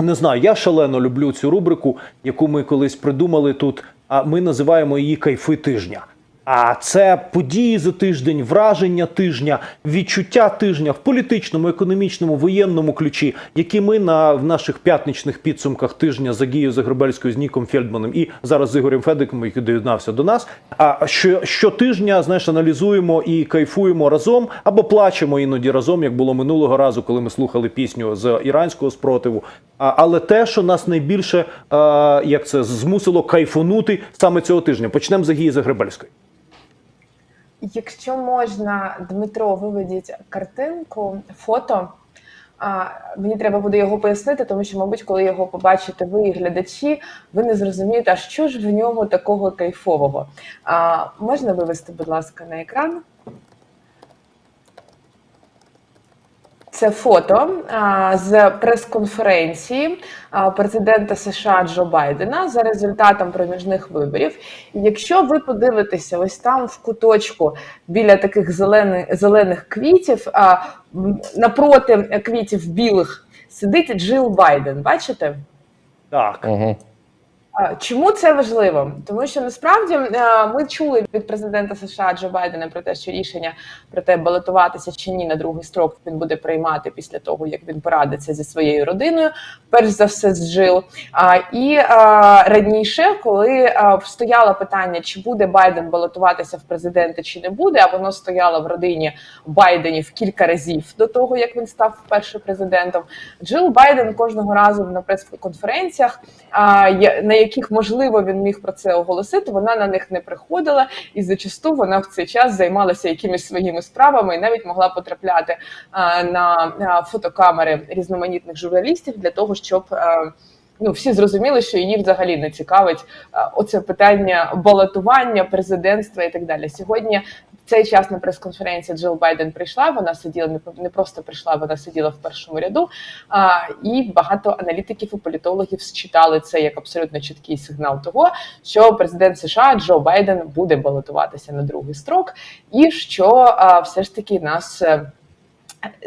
Не знаю, я шалено люблю цю рубрику, яку ми колись придумали тут. А ми називаємо її кайфи тижня. А це події за тиждень, враження тижня, відчуття тижня в політичному, економічному, воєнному ключі, які ми на в наших п'ятничних підсумках тижня за Гією Загребельською з Ніком Фельдманом і зараз з Ігорем Федиком, який доєднався до нас. А що щотижня, знаєш, аналізуємо і кайфуємо разом або плачемо іноді разом, як було минулого разу, коли ми слухали пісню з іранського спротиву. А, але те, що нас найбільше е, як це змусило кайфунути саме цього тижня. Почнемо з Гії Загребельської. Якщо можна, Дмитро, виведіть картинку, фото. А, мені треба буде його пояснити, тому що, мабуть, коли його побачите ви, і глядачі, ви не зрозумієте, а що ж в ньому такого кайфового. А, можна вивести, будь ласка, на екран? Це фото а, з прес-конференції а, президента США Джо Байдена за результатом проміжних виборів. Якщо ви подивитеся, ось там в куточку біля таких зелених зелених квітів, а, напроти квітів білих сидить Джил Байден. Бачите? Так. Угу. Чому це важливо? Тому що насправді е, ми чули від президента США Джо Байдена про те, що рішення про те, балотуватися чи ні на другий строк він буде приймати після того, як він порадиться зі своєю родиною, перш за все з Джил. І раніше, коли стояло питання, чи буде Байден балотуватися в президенти, чи не буде, а воно стояло в родині Байденів кілька разів до того, як він став вперше президентом. Джил Байден кожного разу на прес-конференціях, на яких можливо він міг про це оголосити, вона на них не приходила, і зачасту вона в цей час займалася якимись своїми справами і навіть могла потрапляти на фотокамери різноманітних журналістів для того, щоб. Ну, всі зрозуміли, що її взагалі не цікавить оце питання балотування, президентства і так далі. Сьогодні цей час на прес-конференції Джил Байден прийшла. Вона сиділа не просто прийшла, вона сиділа в першому ряду. А, і багато аналітиків і політологів считали це як абсолютно чіткий сигнал того, що президент США Джо Байден буде балотуватися на другий строк, і що а, все ж таки нас.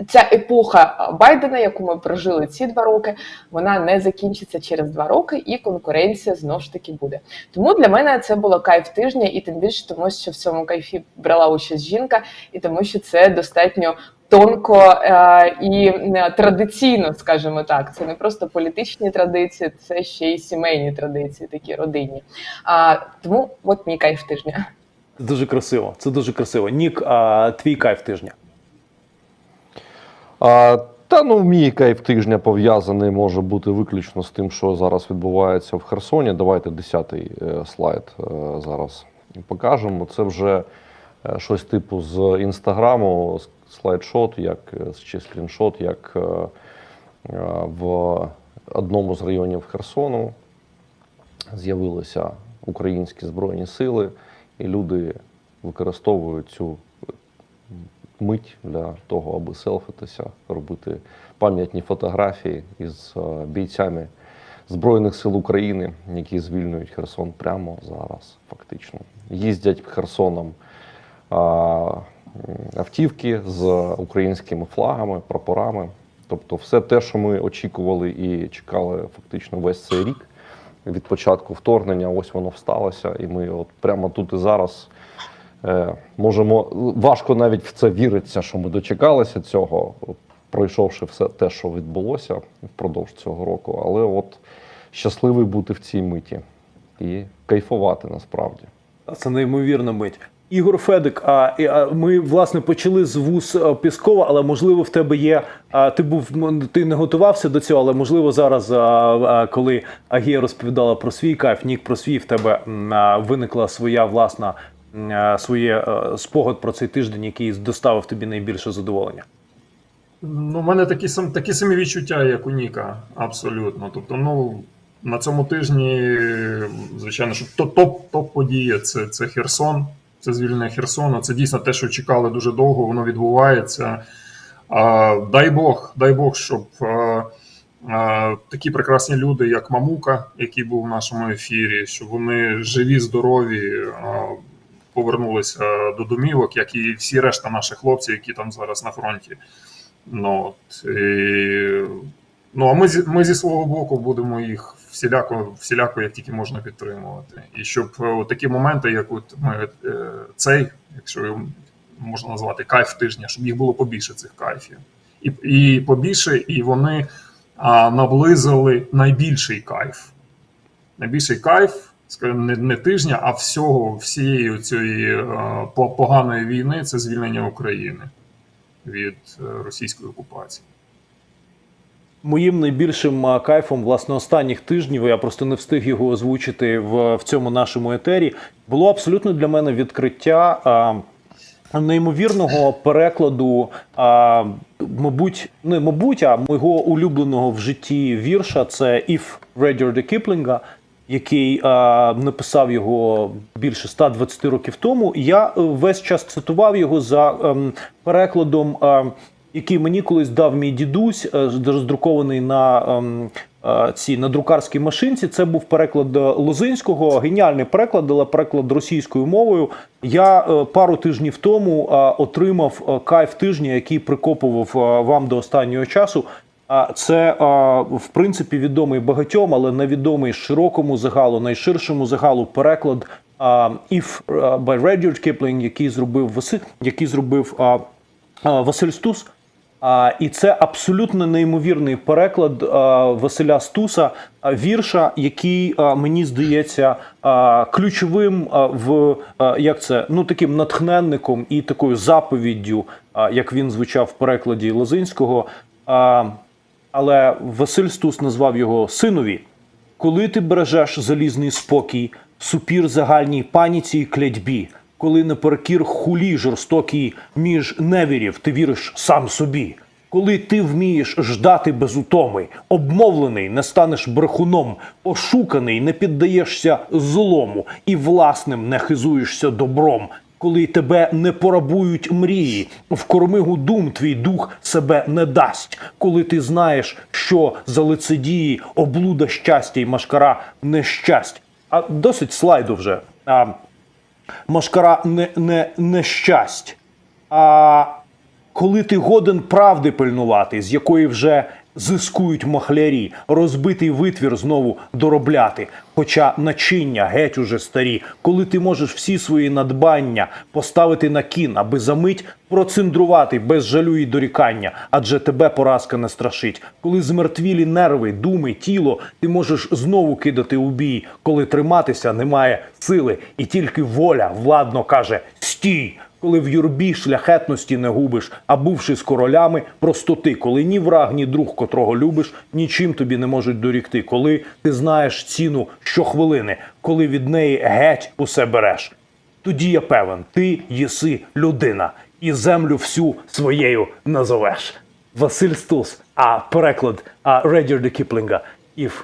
Ця епоха Байдена, яку ми прожили ці два роки, вона не закінчиться через два роки, і конкуренція знов ж таки буде. Тому для мене це було кайф тижня, і тим більше тому, що в цьому кайфі брала участь жінка, і тому, що це достатньо тонко е, і е, традиційно, скажімо так. Це не просто політичні традиції, це ще й сімейні традиції, такі родинні. А, тому от мій кайф тижня. Це дуже красиво. Це дуже красиво. Нік, а, твій кайф тижня. А, та ну, мій кайф тижня пов'язаний може бути виключно з тим, що зараз відбувається в Херсоні. Давайте 10-й е, слайд е, зараз покажемо. Це вже е, щось типу з інстаграму, слайдшот, як чи скріншот, як в одному з районів Херсону з'явилися українські збройні сили, і люди використовують цю мить для того, аби селфитися, робити пам'ятні фотографії із е, бійцями Збройних сил України, які звільнюють Херсон прямо зараз, фактично. Їздять Херсоном автівки з українськими флагами, прапорами. Тобто, все те, що ми очікували і чекали фактично весь цей рік від початку вторгнення, ось воно всталося, і ми от прямо тут і зараз можемо важко навіть в це віриться, що ми дочекалися цього, пройшовши все те, що відбулося впродовж цього року. Але от щасливий бути в цій миті і кайфувати насправді. Це неймовірна мить. Ігор Федик, а, ми власне почали з вуз Піскова, але можливо в тебе є. Ти був ти не готувався до цього, але можливо зараз, коли Агія розповідала про свій кайф, Нік про свій в тебе виникла своя власна своє спогад про цей тиждень, який доставив тобі найбільше задоволення. Ну, у мене такі сам такі самі відчуття, як у Ніка, абсолютно. Тобто, ну на цьому тижні, звичайно, що то- топ топ подія це, це Херсон, це звільнення Херсона. Це дійсно те, що чекали дуже довго, воно відбувається. А, дай Бог, дай Бог, щоб а, такі прекрасні люди, як Мамука, який був в нашому ефірі, щоб вони живі, здорові. Повернулися до домівок, як і всі решта наших хлопців, які там зараз на фронті. Ну, от, і Ну а ми ми зі свого боку будемо їх всіляко, всіляко як тільки можна підтримувати. І щоб е, от такі моменти, як от ми е, цей, якщо можна назвати кайф тижня, щоб їх було побільше цих кайфів. І, і побільше, і вони а, наблизили найбільший кайф. Найбільший кайф, не, не тижня, а всього, всієї цієї е, поганої війни це звільнення України від е, російської окупації. Моїм найбільшим кайфом власне останніх тижнів, я просто не встиг його озвучити в, в цьому нашому етері. Було абсолютно для мене відкриття а, неймовірного перекладу, а, мабуть, не мабуть, а мого улюбленого в житті вірша. Це «If Rudyard Кіплінга, який а, написав його більше 120 років тому. Я е, весь час цитував його за ем, перекладом. А, який мені колись дав мій дідусь, е, роздрукований на ем, е, цій на друкарській машинці. Це був переклад Лозинського, геніальний переклад, але переклад російською мовою. Я пару тижнів тому отримав кайф тижня, який прикопував вам до останнього часу. Це в принципі відомий багатьом, але невідомий широкому загалу, найширшому загалу переклад «If» by Rudyard Kipling, який зробив Василь, який зробив Василь Стус. А, і це абсолютно неймовірний переклад Василя Стуса, вірша, який мені здається ключовим в як це ну таким натхненником і такою заповіддю, як він звучав в перекладі Лозинського. Але Василь Стус назвав його синові. Коли ти бережеш залізний спокій, супір загальній паніці й клятьбі, коли наперекір хулі жорстокій між невірів ти віриш сам собі, коли ти вмієш ждати без утоми, обмовлений, не станеш брехуном, ошуканий, не піддаєшся злому і власним не хизуєшся добром. Коли тебе не порабують мрії, в кормигу дум твій дух себе не дасть. Коли ти знаєш, що за лицедії облуда щастя й машкара нещасть. А досить слайду вже. А, машкара не, не, нещасть. А коли ти годен правди пильнувати, з якої вже зискують махлярі, розбитий витвір знову доробляти, хоча начиння геть уже старі, коли ти можеш всі свої надбання поставити на кін, аби за мить проциндрувати без жалю і дорікання, адже тебе поразка не страшить. Коли змертвілі нерви, думи, тіло, ти можеш знову кидати у бій, коли триматися немає сили, і тільки воля владно каже стій коли в юрбі шляхетності не губиш, а бувши з королями, простоти, коли ні враг, ні друг, котрого любиш, нічим тобі не можуть дорікти, коли ти знаєш ціну щохвилини, коли від неї геть усе береш. Тоді я певен, ти єси людина, і землю всю своєю назовеш. Василь Стус, а переклад а, Редярда Кіплінга. Іф.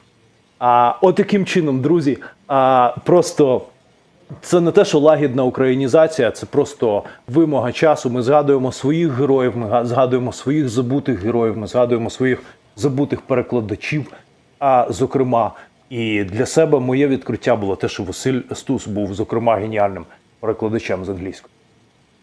А, от таким чином, друзі, а, просто це не те, що лагідна українізація, це просто вимога часу. Ми згадуємо своїх героїв, ми га- згадуємо своїх забутих героїв, ми згадуємо своїх забутих перекладачів. А зокрема, і для себе моє відкриття було те, що Василь Стус був, зокрема, геніальним перекладачем з англійської.